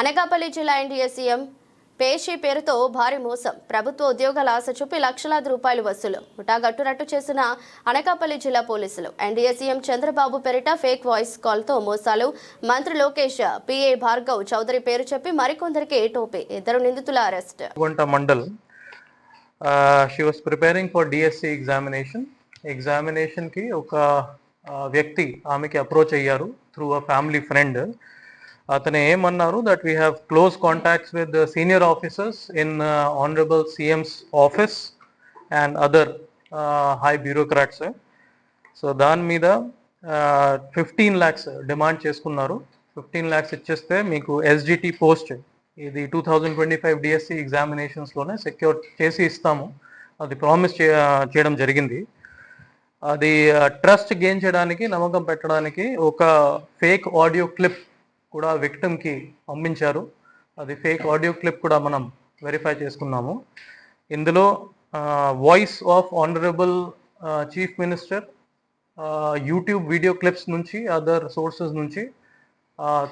అనకాపల్లి జిల్లా NDA CM పేషి పేరుతో భారీ మోసం. ప్రభుత్వ ఉద్యోగాల ఆశ చూపి లక్షలాది రూపాయలు వసూలు. ముఠాగట్టునట్టు చేసిన అనకాపల్లి జిల్లా పోలీసులు. ఎన్డీఏ సీఎం చంద్రబాబు పేరిట ఫేక్ వాయిస్ కాల్తో మోసాలు. మంత్రి లోకేష్ పిఏ భార్గవ్ చౌదరి పేరు చెప్పి మరికొందరికి టోపీ. ఇద్దరు నిందితుల arrest. Mandal she was preparing for DSC examination ఎగ్జామినేషన్కి ఒక వ్యక్తి ఆమెకి అప్రోచ్ అయ్యారు త్రూ అ ఫ్యామిలీ ఫ్రెండ్ అతను ఏమన్నారు that we have close contacts with senior officers in honourable CM's office and other high bureaucrats so దాని మీద ఫిఫ్టీన్ ల్యాక్స్ డిమాండ్ చేసుకున్నారు. Fifteen lakhs ఇచ్చేస్తే మీకు ఎస్జిటి పోస్ట్ ఇది two thousand twenty five DSC ఎగ్జామినేషన్స్లోనే secure చేసి ఇస్తాము. అది ప్రామిస్ uh, చేయడం జరిగింది. అది uh, ట్రస్ట్ గెయిన్ చేయడానికి నమ్మకం పెట్టడానికి ఒక ఫేక్ ఆడియో క్లిప్ కూడా విక్టమ్కి పంపించారు. అది ఫేక్ ఆడియో క్లిప్ కూడా మనం వెరిఫై చేసుకున్నాము. ఇందులో voice of honourable chief minister YouTube video clips నుంచి అదర్ సోర్సెస్ నుంచి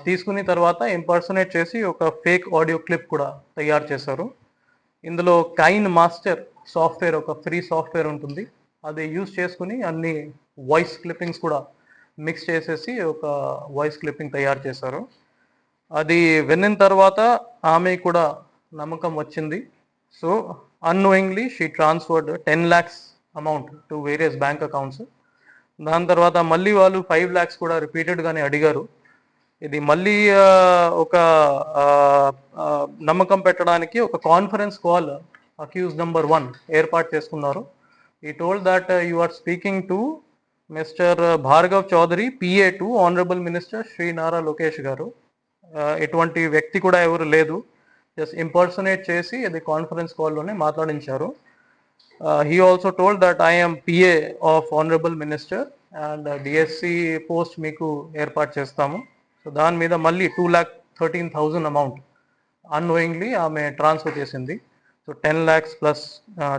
తీసుకుని తర్వాత ఇంపర్సనేట్ చేసి ఒక ఫేక్ ఆడియో క్లిప్ కూడా తయారు చేశారు. ఇందులో కైన్ మాస్టర్ సాఫ్ట్వేర్ ఒక ఫ్రీ సాఫ్ట్వేర్ ఉంటుంది. అది యూజ్ చేసుకుని అన్ని వాయిస్ క్లిప్పింగ్స్ కూడా మిక్స్ చేసేసి ఒక వాయిస్ క్లిప్పింగ్ తయారు చేశారు. అది విన్న తర్వాత ఆమె కూడా నమ్మకం వచ్చింది. So annoyingly she transferred ten lakhs amount to various bank accounts దాని తర్వాత మళ్ళీ వాళ్ళు ఫైవ్ ల్యాక్స్ కూడా రిపీటెడ్గానే అడిగారు. ఇది మళ్ళీ ఒక నమ్మకం పెట్టడానికి ఒక conference call accused number one ఏర్పాటు చేసుకున్నారు. ఈ told that you are speaking to mister Bhargav Chowdary PA to honourable minister Shri Nara Lokesh గారు. ఎటువంటి వ్యక్తి కూడా ఎవరు లేదు. జస్ట్ ఇంపర్సనేట్ చేసి ఇది కాన్ఫరెన్స్ కాల్లోనే మాట్లాడించారు. He also told that I'm PA of honourable minister and DSC post మీకు ఏర్పాటు చేస్తాము. సో దాని మీద మళ్ళీ two lakh thirteen thousand amount annoyingly ఆమె ట్రాన్స్ఫర్ చేసింది. So ten lakhs plus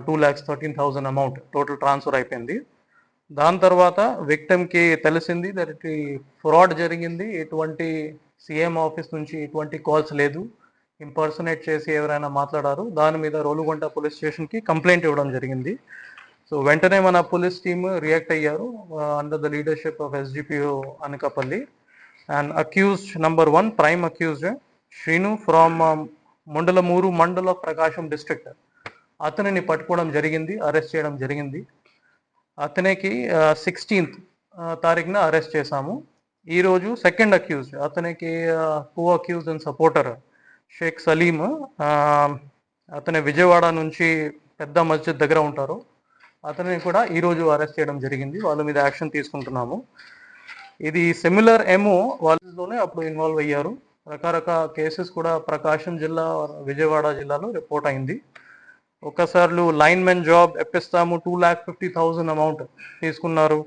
two lakhs thirteen thousand amount total transfer అయిపోయింది. దాని తర్వాత విక్టమ్కి తెలిసింది దట్ ఫ్రాడ్ జరిగింది. ఎటువంటి సీఎం ఆఫీస్ నుంచి ఎటువంటి కాల్స్ లేదు. ఇంపర్సనేట్ చేసి ఎవరైనా మాట్లాడారు. దాని మీద రోలుగొండ పోలీస్ స్టేషన్కి కంప్లైంట్ ఇవ్వడం జరిగింది. సో వెంటనే మన పోలీస్ టీమ్ రియాక్ట్ అయ్యారు. Under the leadership of SDPO Anakapalli. And accused number one prime accused Srinu from Mundlamuru మండల ప్రకాశం డిస్ట్రిక్ట్ అతనిని పట్టుకోవడం జరిగింది అరెస్ట్ చేయడం జరిగింది. అతనికి సిక్స్టీన్త్ తారీఖున అరెస్ట్ చేశాము. ఈరోజు సెకండ్ అక్యూజ్ అతనికి co accused and supporter Shaik Saleem అతని విజయవాడ నుంచి పెద్ద మస్జిద్ దగ్గర ఉంటారు. అతనిని కూడా ఈరోజు అరెస్ట్ చేయడం జరిగింది. వాళ్ళ మీద యాక్షన్ తీసుకుంటున్నాము. ఇది సిమిలర్ ఎమో వాళ్ళలోనే అప్పుడు ఇన్వాల్వ్ అయ్యారు. రకరకాల కేసెస్ కూడా ప్రకాశం జిల్లా విజయవాడ జిల్లాలో రిపోర్ట్ అయింది. ఒకసారి line men job ఎప్పిస్తాము two lakh fifty thousand amount తీసుకున్నారు.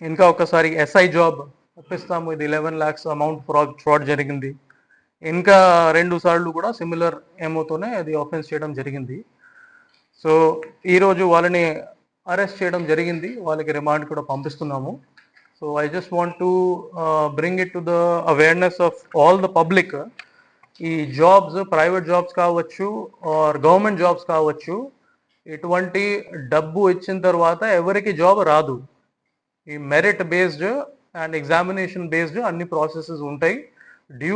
ఇంకా ఒకసారి ఎస్ఐ జాబ్ ఒప్పిస్తాము ఇది eleven lakhs amount fraud fraud జరిగింది. ఇంకా రెండు సార్లు కూడా సిమిలర్ ఏమోతోనే అది ఆఫెన్స్ చేయడం జరిగింది. సో ఈరోజు వాళ్ళని అరెస్ట్ చేయడం జరిగింది వాళ్ళకి రిమాండ్ కూడా పంపిస్తున్నాము. So I just want to bring it to the awareness of all the public ఈ జాబ్స్ ప్రైవేట్ జాబ్స్ కావచ్చు ఆర్ గవర్నమెంట్ జాబ్స్ కావచ్చు ఇటువంటి డబ్బు ఇచ్చిన తర్వాత ఎవరికి జాబ్ రాదు. ఈ merit based and examination based అన్ని ప్రాసెసెస్ ఉంటాయి. డ్యూ